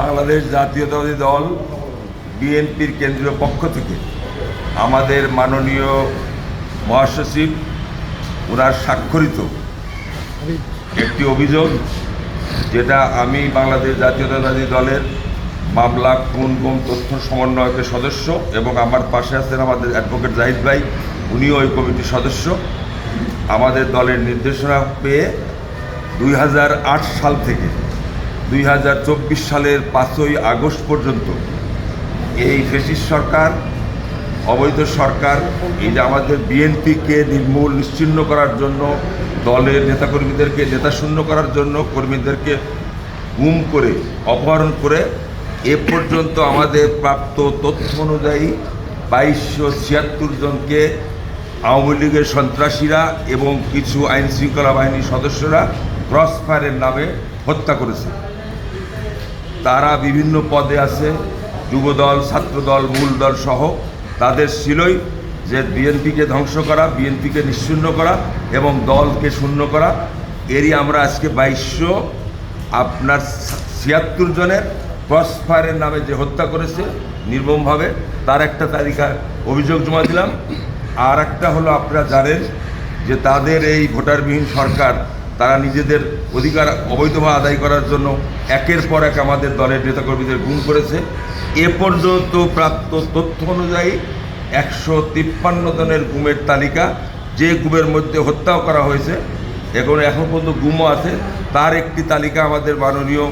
বাংলাদেশ জাতীয়তাবাদী দল, বিএনপির কেন্দ্রীয় পক্ষ থেকে আমাদের মাননীয় মহাসচিব ওনার স্বাক্ষরিত একটি অভিযোগ, যেটা আমি বাংলাদেশ জাতীয়তাবাদী দলের মামলা কোন গুম তথ্য সমন্বয়কের সদস্য এবং আমার পাশে আছেন আমাদের অ্যাডভোকেট জাহিদ ভাই, উনিও ওই কমিটির সদস্য। আমাদের দলের নির্দেশনা পেয়ে দুই হাজার আট সাল থেকে দুই হাজার চব্বিশ সালের পাঁচই আগস্ট পর্যন্ত এই ফেসিস সরকার, অবৈধ সরকার, এই যে আমাদের বিএনপিকে নির্মূল, নিশ্চিন্ন করার জন্য, দলের নেতাকর্মীদেরকে নেতাশূন্য করার জন্য, কর্মীদেরকে গুম করে, অপহরণ করে, এ পর্যন্ত আমাদের প্রাপ্ত তথ্য অনুযায়ী বাইশশো ছিয়াত্তর জনকে আওয়ামী লীগের সন্ত্রাসীরা এবং কিছু আইন শৃঙ্খলা বাহিনীর সদস্যরা ক্রসফায়ারের নামে হত্যা করেছে। তারা বিভিন্ন পদে আছে যুবদল ছাত্রদল মূল দল সহ। তাদের ছিলই যে বিএনপিকে ধ্বংস করা, বিএনপিকে নিশ্চিহ্ন করা এবং দলকে শূন্য করা, এরই আমরা আজকে বাইশশো আপনার ছিয়াত্তর জনের ক্রসফায়ারের নামে যে হত্যা করেছে, নির্মমভাবে, তার একটা তালিকা অভিযোগ জমা দিলাম। আর একটা হলো আপনারা জানেন যে তাদের এই ভোটারবিহীন সরকার তারা নিজেদের অধিকার অবৈধভাবে আদায় করার জন্য একের পর এক আমাদের দলের নেতাকর্মীদের গুম করেছে। এ পর্যন্ত প্রাপ্ত তথ্য অনুযায়ী একশো তিপ্পান্ন জনের গুমের তালিকা যে গুমের মধ্যে হত্যাও করা হয়েছে, এখন এখন পর্যন্ত গুমও আছে। তার একটি তালিকা আমাদের মাননীয়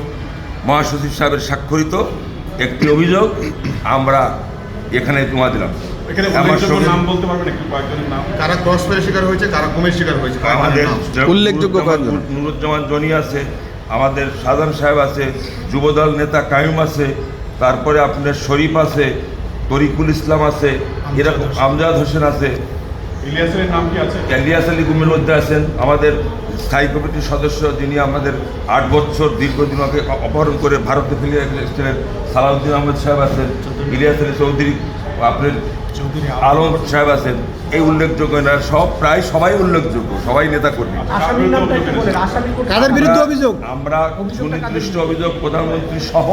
মহাসচিব সাহেবের স্বাক্ষরিত একটি অভিযোগ। আমরা এখানে জমা দিলাম। এখানে আমার উল্লেখযোগ্য নাম বলতে পারবেন নাম। কারা ক্রস শিকার হয়েছে কারা কমের শিকার হয়েছে আমাদের উল্লেখযোগ্য নুরুজ্জামান- জনি আছে আমাদের সাধারণ সাহেব আছে যুবদল নেতা কায়ুম আছে তারপরে আপনার শরীফ আছে তরিকুল ইসলাম আছে এরকম আমজাদ হোসেন আছে। ইলিয়াসের নাম কি আছে? ক্যালিয়াস আলী গুমের মধ্যে আছেন। আমাদের স্থায়ী কমিটির সদস্য যিনি আমাদের আট বছর দীর্ঘদিন আগে অ- অপহরণ করে ভারতে ফেলে এসেছিলেন সালাউদ্দিন আহমেদ সাহেব আছেন ইলিয়াস আলী চৌধুরী আপনার আলম। সাহেব আছেন। এই উল্লেখযোগ্য এনারা সব প্রায় সবাই উল্লেখযোগ্য সবাই নেতা কর্মী বিরুদ্ধে অভিযোগ? আমরা সুনির্দিষ্ট অভিযোগ প্রধানমন্ত্রী সহ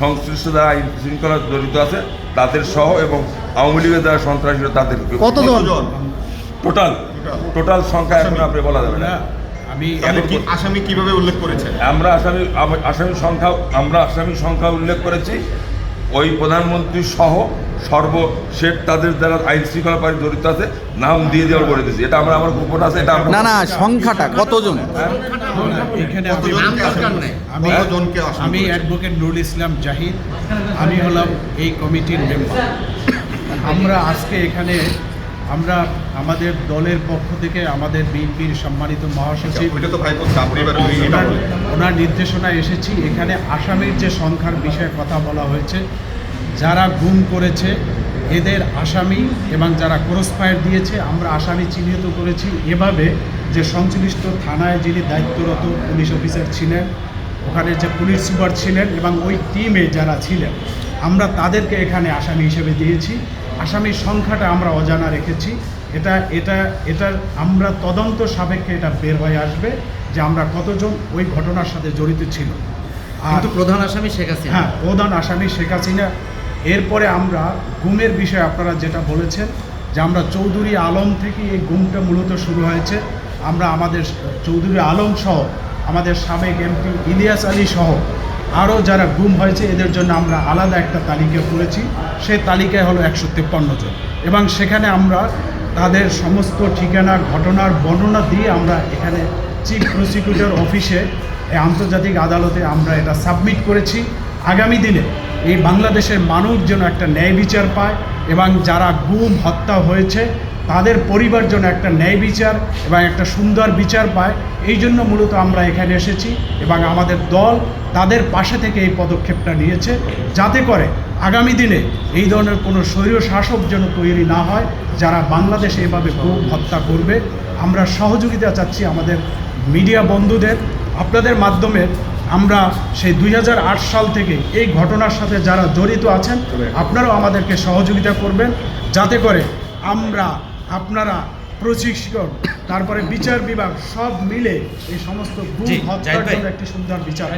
সংশ্লিষ্ট যারা আইন শৃঙ্খলা জড়িত আছে তাদের সহ এবং আওয়ামী লীগের যারা সন্ত্রাসীরা তাদের কতজন? টোটাল। টোটাল। সংখ্যা এখন আপনি বলা যাবে না। আমি আসামি কীভাবে উল্লেখ করেছেন? আমরা আসামি আসামি সংখ্যা আমরা আসামি সংখ্যা উল্লেখ করেছি। ওই প্রধানমন্ত্রী সহ সর্বশেষ তাদের যারা আইন শৃঙ্খলা বাহিনী জড়িত আছে নাম দিয়ে দেওয়ার করে দিয়েছি। এটা আমরা আমার গোপন আছে এটা না না সংখ্যাটা কতজন? এখানে আমি? অ্যাডভোকেট নুরুল ইসলাম জাহিদ। আমি হলাম এই কমিটির মেম্বার আমরা আজকে এখানে আমরা আমাদের দলের পক্ষ থেকে আমাদের বিএনপির সম্মানিত মহাসচিব এটা ওনার নির্দেশনায় এসেছি। এখানে আসামির যে সংখ্যার বিষয়ে কথা বলা হয়েছে যারা গুম করেছে এদের আসামি এবং যারা ক্রস ফায়ার দিয়েছে আমরা আসামি চিহ্নিত করেছি। এভাবে যে সংশ্লিষ্ট থানায় যিনি দায়িত্বরত পুলিশ অফিসার ছিলেন ওখানে যে পুলিশ সুপার ছিলেন এবং ওই টিমে যারা ছিলেন আমরা তাদেরকে এখানে আসামি হিসেবে দিয়েছি। আসামির সংখ্যাটা আমরা অজানা রেখেছি। এটা এটা এটার আমরা তদন্ত সাপেক্ষে এটা বের হয়ে আসবে যে আমরা কতজন ওই ঘটনার সাথে জড়িত ছিল। আর প্রধান আসামি শেখ হাসিনা। হ্যাঁ প্রধান আসামি শেখ হাসিনা। এরপরে আমরা গুমের বিষয়ে আপনারা যেটা বলেছেন, যে আমরা চৌধুরী আলম থেকে এই গুমটা মূলত শুরু হয়েছে। আমরা আমাদের চৌধুরী আলম সহ আমাদের সাবেক এমপি ইলিয়াস আলী সহ আরও যারা গুম হয়েছে, এদের জন্য আমরা আলাদা একটা তালিকা করেছি। সেই তালিকায় হলো একশো তেপ্পান্ন জন। এবং সেখানে আমরা তাদের সমস্ত ঠিকানা, ঘটনার বর্ণনা দিয়ে আমরা এখানে চিফ প্রসিকিউটর অফিসে আন্তর্জাতিক আদালতে আমরা এটা সাবমিট করেছি। আগামী দিনে এই বাংলাদেশের মানুষ যেন একটা ন্যায় বিচার পায় এবং যারা গুম, হত্যা হয়েছে, তাদের পরিবার যেন একটা ন্যায় বিচার এবং একটা সুন্দর বিচার পায়। এই জন্য মূলত আমরা এখানে এসেছি এবং আমাদের দল তাদের পাশে থেকে এই পদক্ষেপটা নিয়েছে যাতে করে আগামী দিনে এই ধরনের কোনো স্বৈর শাসক যেন তৈরি না হয় যারা বাংলাদেশে এভাবে গুম, হত্যা করবে। আমরা সহযোগিতা চাচ্ছি আমাদের মিডিয়া বন্ধুদের। আপনাদের মাধ্যমে আমরা সেই দুই হাজার আট সাল থেকে এই ঘটনার সাথে যারা জড়িত আছেন আপনারাও আমাদেরকে সহযোগিতা করবেন। যাতে করে আমরা আপনারা প্রশিক্ষণ তারপরে বিচার বিভাগ সব মিলে এই সমস্ত একটি সুন্দর বিচার।